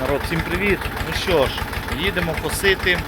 Народ, всім привіт! Ну що ж, їдемо косити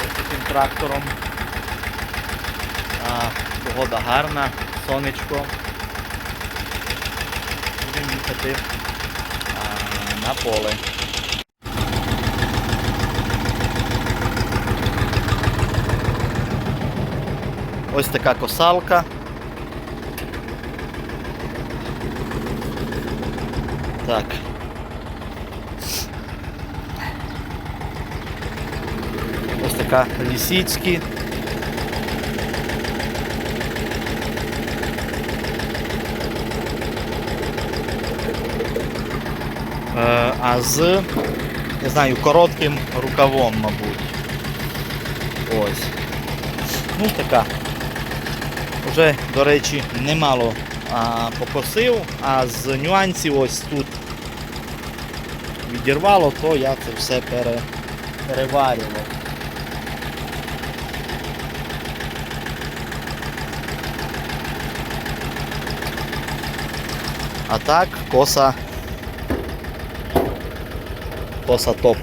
ось таким трактором. А, погода гарна, сонечко. Будемо їхати а, на поле. Ось така косалка. Так. Така лісіцькі. Е, А з, не знаю, коротким рукавом, мабуть. Ось. Ну така. Вже, до речі, немало а, покосив, а з нюансів ось тут відірвало, то я це все пере, переварював. А так, коса. Коса топ.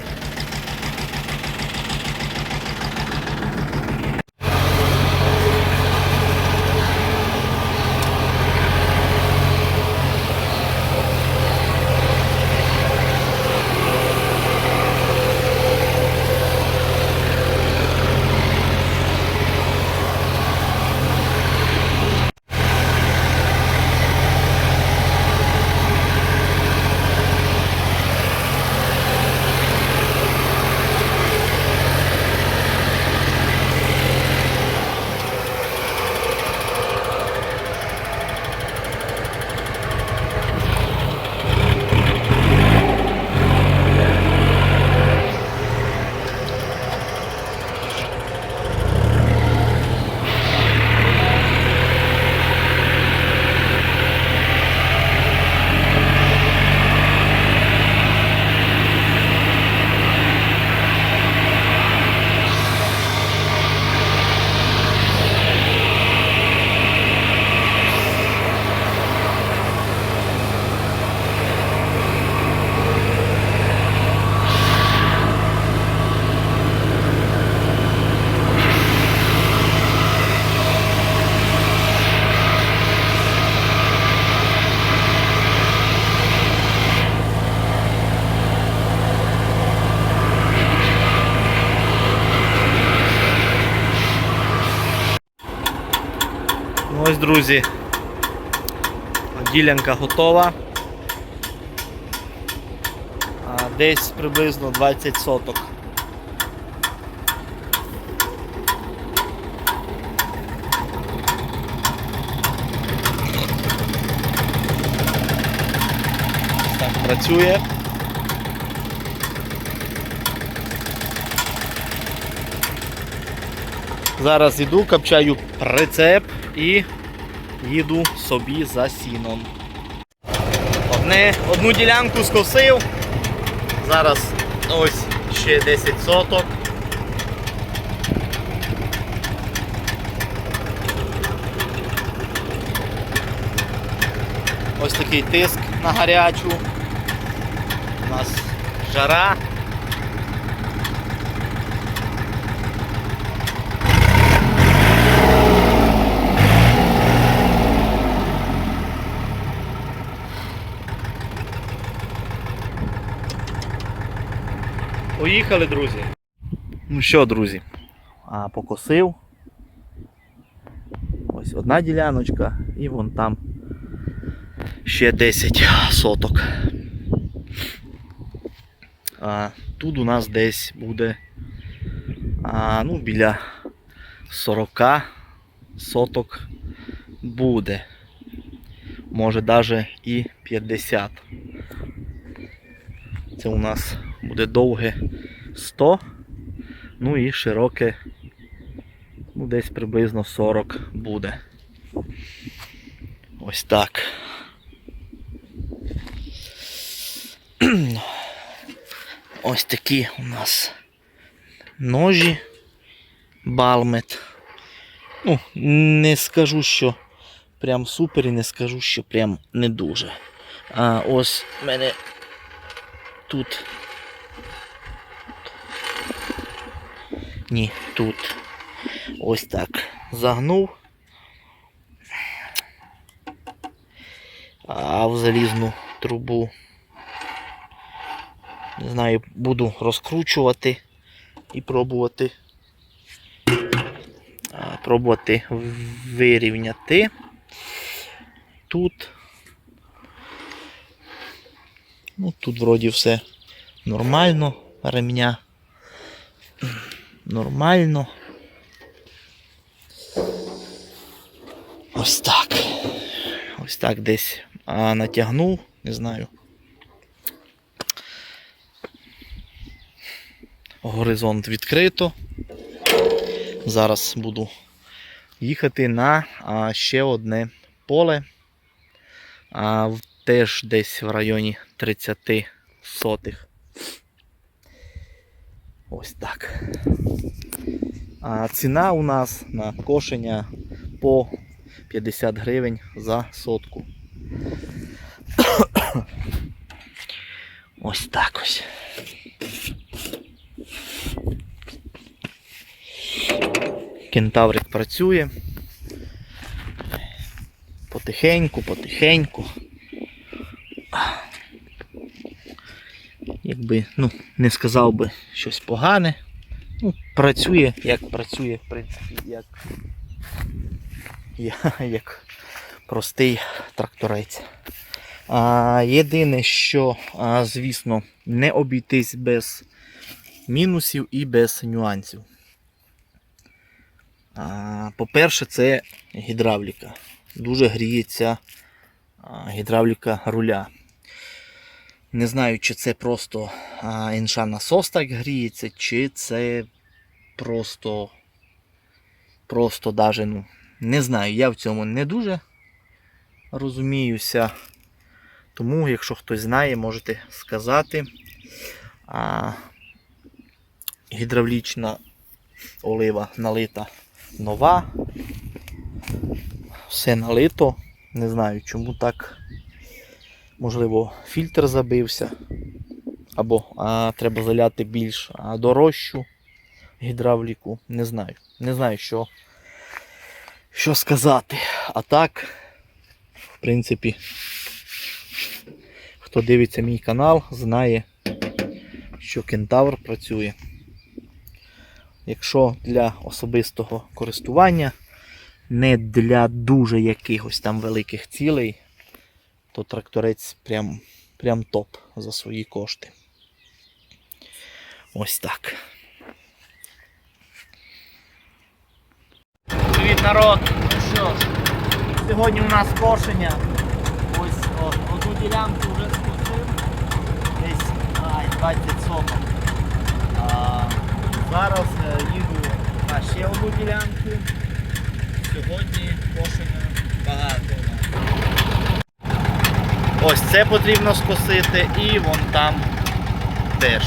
Ну ось, друзі, ділянка готова. Десь приблизно 20 соток. Так працює. Зараз іду, капчаю прицеп і їду собі за сіном. Одне, одну ділянку скосив. Зараз ось ще 10 соток. Ось такий тиск на гарячу. У нас жара. Поїхали, друзі. Ну що, друзі, а, покосив. Ось одна діляночка і вон там ще 10 соток. А, тут у нас десь буде а, ну, біля 40 соток буде. Може навіть і 50. Це у нас буде довге 100, ну і широке, ну десь приблизно 40 буде. Ось так. Ось такі у нас ножі балмет. Ну, не скажу, що прям супер і не скажу, що прям не дуже. А ось в мене тут. Ні, тут. Ось так. Загнув. А в залізну трубу. Не знаю, буду розкручувати і пробувати. Пробувати вирівняти. Тут. Ну, тут вроді все нормально. Ремня. Нормально. Ось так. Ось так десь а, натягнув, не знаю. Горизонт відкрито. Зараз буду їхати на ще одне поле. А, теж десь в районі 30 сотих. Ось так. А ціна у нас на кошення по 50 гривень за сотку. Ось так ось. Кентаврик працює. Потихеньку, потихеньку. Якби, ну, не сказав би щось погане. Ну, працює, як працює, в принципі, як, я, як простий тракторець. А, єдине, що, а, звісно, не обійтись без мінусів і без нюансів. По-перше, це гідравліка. Дуже гріється гідравліка руля. Не знаю, чи це просто інша насос так гріється, чи це просто. Просто даже, ну, не знаю, я в цьому не дуже розуміюся. Тому, якщо хтось знає, можете сказати. А, гідравлічна олива налита нова. Все налито. Не знаю, чому так. Можливо, фільтр забився. Або а, треба заляти більш а, дорожчу гідравліку. Не знаю. Не знаю, що, що сказати. А так, в принципі, хто дивиться мій канал, знає, що кентавр працює. Якщо для особистого користування, не для дуже якихось там великих цілей, то тракторець прям, прям топ за свої кошти. Ось так. Привіт, народ! Ну що ж, сьогодні у нас кошення. Ось о, одну ділянку вже скосив. Десь ай, 20 соток. А, зараз е, їду на ще одну ділянку. Сьогодні кошення багато. Ось це потрібно скосити і вон там теж.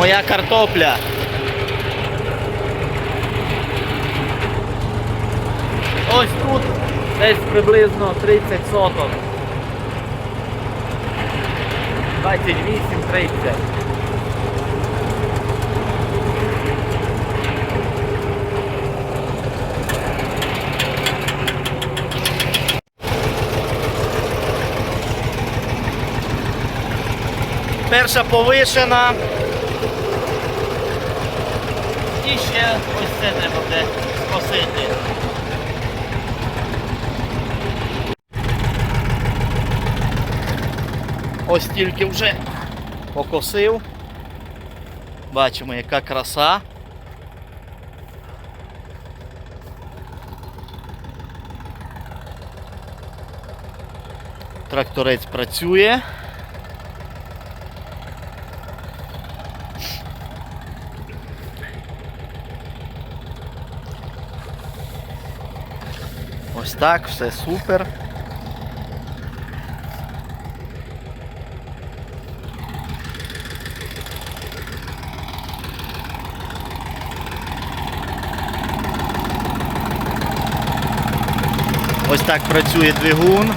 Моя картопля. Ось тут десь приблизно 30 соток. 28-30. Перша повишена. І ще ось це треба буде скосити. Ось тільки вже покосив. Бачимо, яка краса. Тракторець працює. Так, все супер. Ось так працює двигун.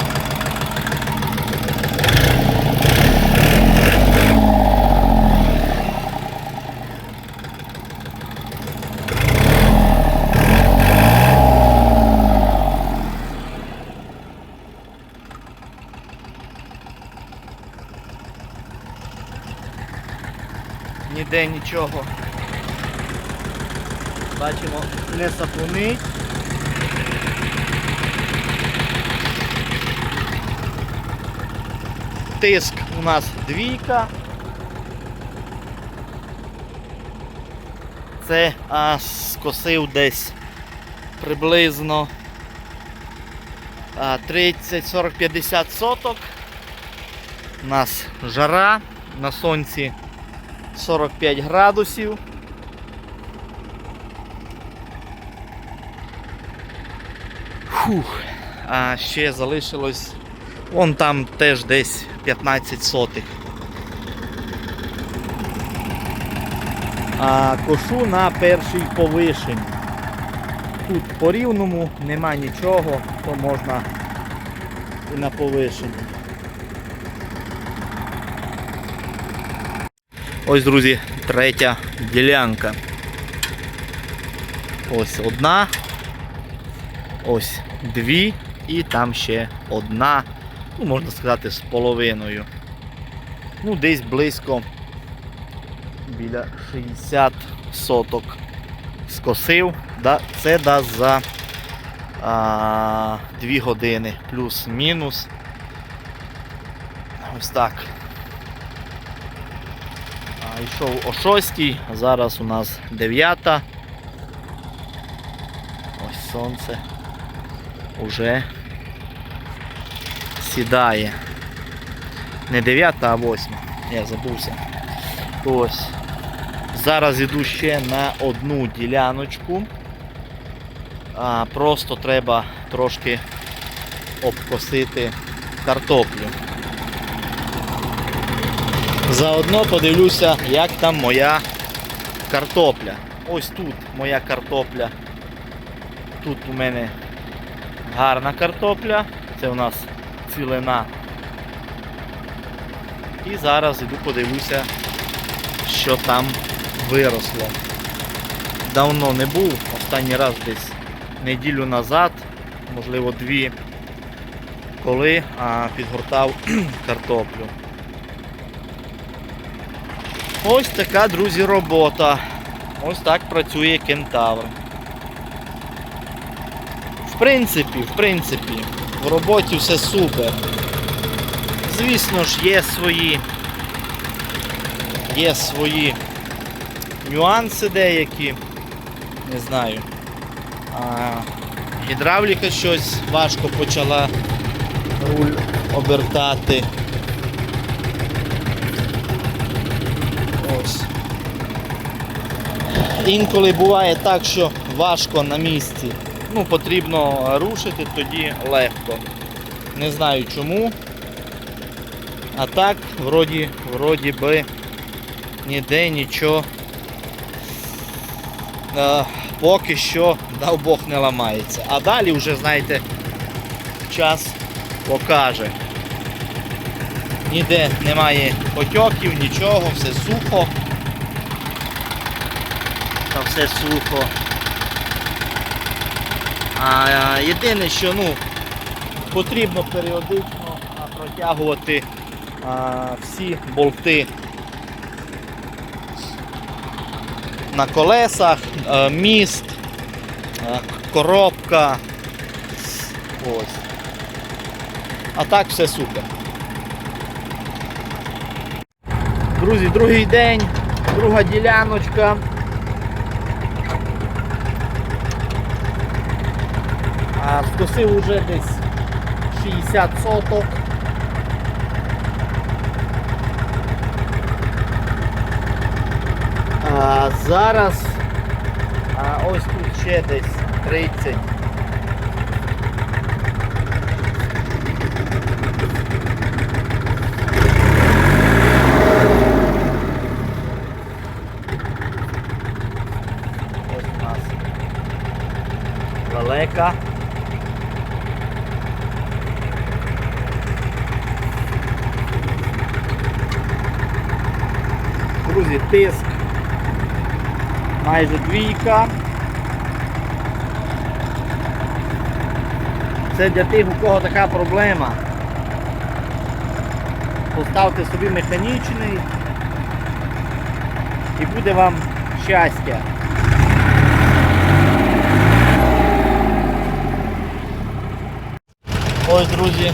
Нічого. Бачимо, не сапунить. Тиск у нас двійка. Це а, скосив десь приблизно 30, 40, 50 соток. У нас жара, на сонці 45 градусів. Фух. А ще залишилось Вон там теж десь 15 сотих. А кошу на першій повишенні. Тут по рівному нема нічого, то можна і на повишенні. Ось, друзі, третя ділянка. Ось одна, ось дві і там ще одна ну, можна сказати, з половиною. Ну, десь близько біля 60 соток скосив. Це дасть за а, 2 години плюс-мінус. Ось так. А, йшов о 6, зараз у нас 9. Ось сонце уже сідає. Не 9, а 8. Я забувся. Ось. Зараз йду ще на одну діляночку. А, Просто треба трошки обкосити картоплю. Заодно подивлюся, як там моя картопля. Ось тут моя картопля. Тут у мене гарна картопля. Це у нас цілина. І зараз іду подивлюся, що там виросло. Давно не був, останній раз десь неділю назад, можливо дві, коли а, підгортав картоплю. Ось така, друзі, робота. Ось так працює кентавр. В принципі, в принципі, в роботі все супер. Звісно ж, є свої є свої нюанси деякі. Не знаю. А, гідравліка щось важко почала руль обертати. Ось. Інколи буває так, що важко на місці. Ну, потрібно рушити, тоді легко. Не знаю чому. А так, вроді, вроді би ніде нічого е, поки що, дав Бог, не ламається. А далі вже, знаєте, час покаже. Ніде немає потьоків, нічого, все сухо. Та все сухо. А єдине, що ну, потрібно періодично протягувати а, всі болти на колесах, а, міст, а, коробка. Ось. А так все супер. Друзі, другий день, друга діляночка. скосив уже десь 60 соток. А Зараз а ось тут ще десь 30. Ось у нас далека. Друзі, тиск майже двійка. Це для тих, у кого така проблема. Поставте собі механічний і буде вам щастя. Ось, друзі,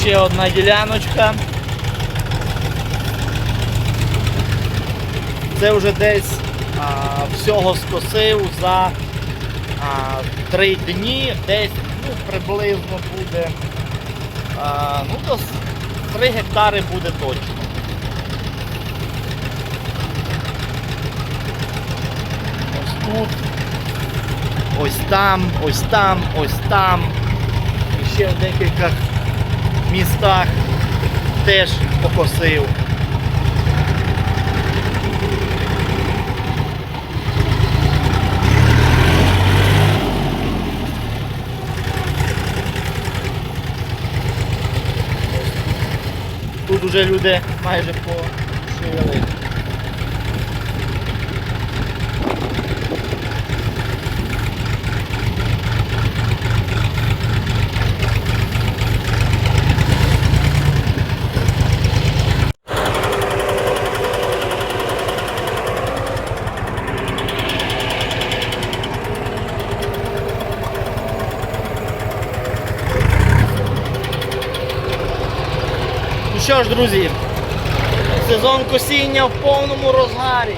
ще одна діляночка. Це вже десь а, всього скосив за а, три дні, десь ну, приблизно буде. А, ну, то 3 гектари буде точно. Ось тут, ось там, ось там, ось там. І ще в декілька містах теж покосив. Уже люди майже пошили. Що ж, друзі, сезон косіння в повному розгарі.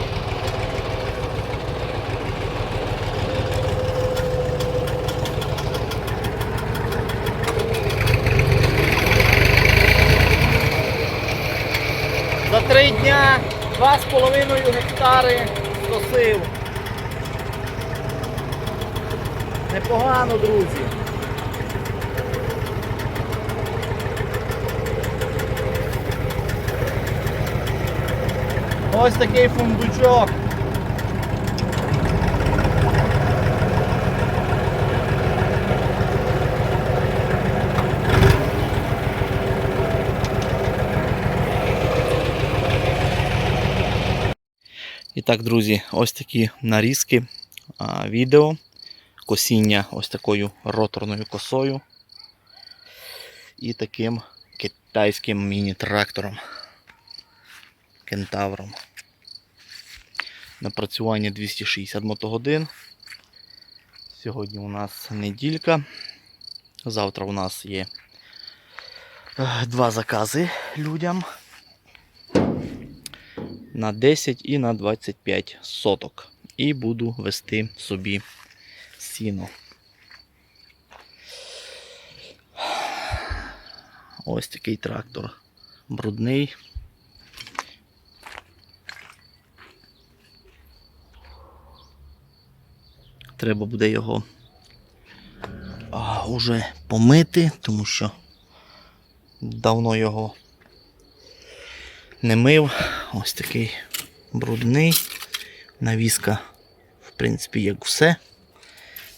За три дня 2,5 гектари скосив. Непогано, друзі. Ось такий фундучок. І так, друзі, ось такі нарізки а, відео. Косіння ось такою роторною косою. І таким китайським міні-трактором. Кентавром. Напрацювання 260 мотогодин. Сьогодні у нас неділька. Завтра у нас є е, два закази людям на 10 і на 25 соток. І буду вести собі сіно. Ось такий трактор брудний. Треба буде його а, уже помити, тому що давно його не мив. Ось такий брудний. Навіска, в принципі, як все.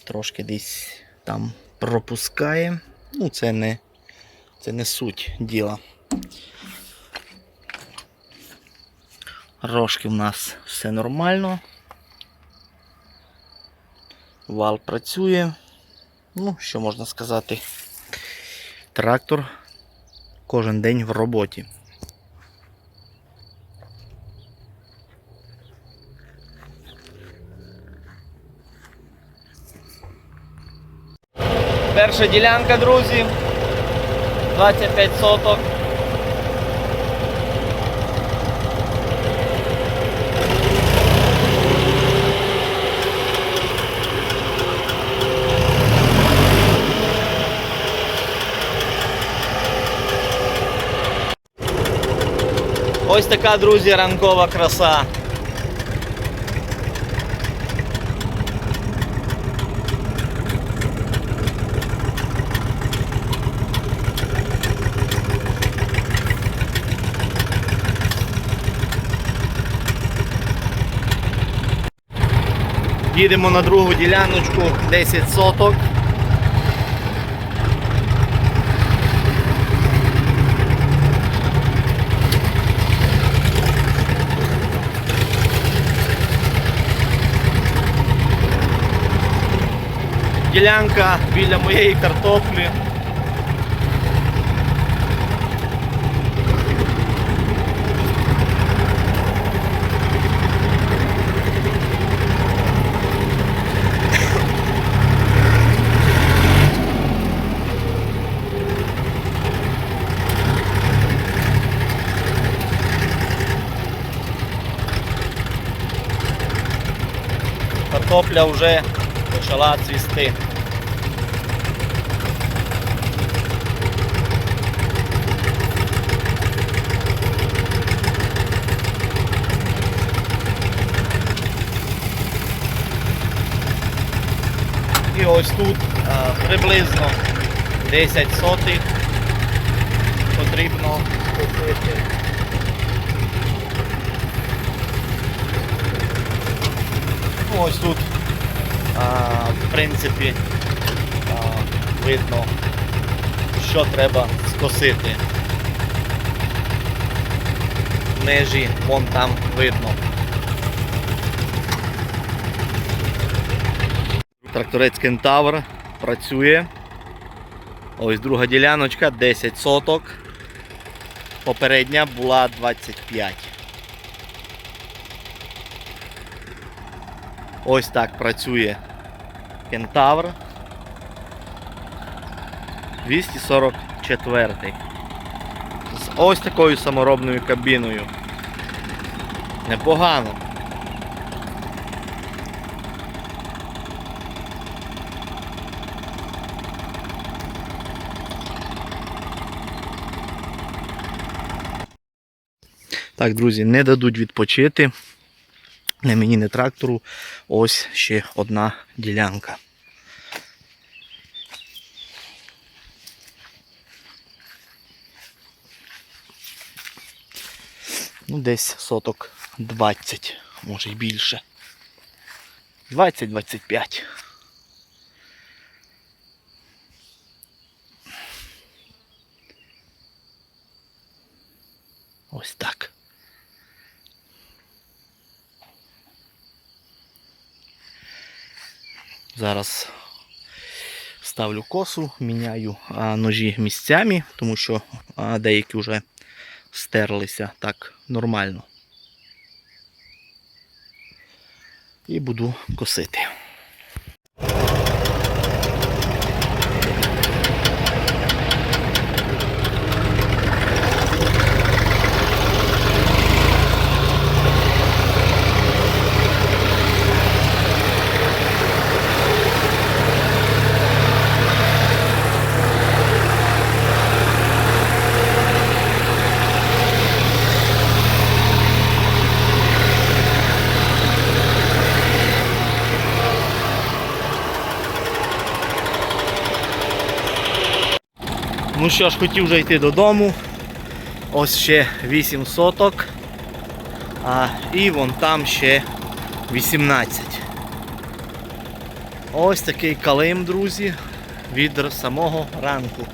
Трошки десь там пропускає. Ну, це не, це не суть діла. Рожки в нас все нормально. Вал працює. Ну, що можна сказати? Трактор кожен день в роботі. Перша ділянка, друзі. 25 соток. Ось така, друзі, ранкова краса. Їдемо на другу діляночку 10 соток. Ділянка біля моєї картоплі. Картопля вже Почала цвісти. І ось тут а, приблизно 10 сотих потрібно купити. Ось тут, в принципі, видно, що треба скосити. Межі вон там видно. Тракторець Кентавр працює. Ось друга діляночка, 10 соток. Попередня була 25. Ось так працює Кентавр. 244. З ось такою саморобною кабіною. Непогано. Так, друзі, не дадуть відпочити. Не мені, не трактору. Ось ще одна ділянка. Ну, десь соток 20, може й більше. 20-25. Ось так. Зараз ставлю косу, міняю ножі місцями, тому що деякі вже стерлися так нормально. І буду косити. Ну що ж, хотів вже йти додому. Ось ще 8 соток. А, і вон там ще 18. Ось такий калим, друзі, від самого ранку.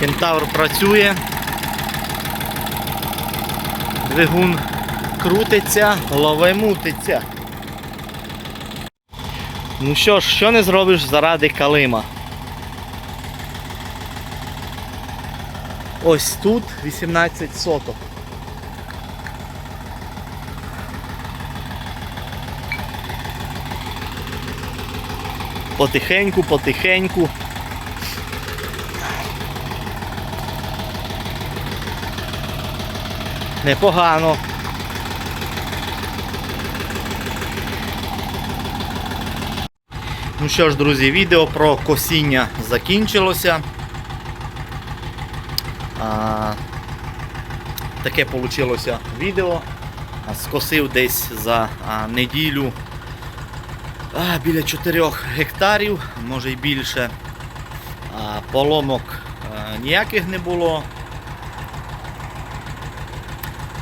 Кентавр працює. Двигун крутиться, голови мутиться. Ну що ж, що не зробиш заради калима? Ось тут 18 соток. Потихеньку, потихеньку. Непогано. Ну що ж, друзі, відео про косіння закінчилося. А, таке вийшло відео. Скосив десь за неділю а, біля 4 гектарів, може й більше. А, поломок а, ніяких не було.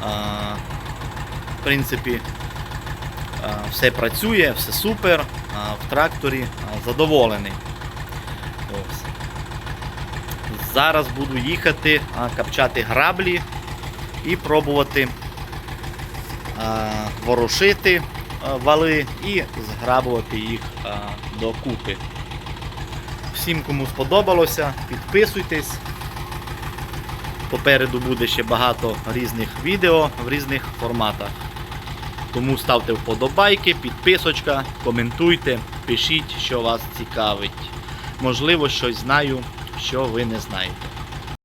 А, в принципі, а, все працює, все супер. В тракторі задоволений. Ось. Зараз буду їхати, капчати граблі і пробувати ворушити вали і зграбувати їх докупи. Всім, кому сподобалося, підписуйтесь. Попереду буде ще багато різних відео в різних форматах. Тому ставте вподобайки, підписочка, коментуйте, пишіть, що вас цікавить. Можливо, щось знаю, що ви не знаєте.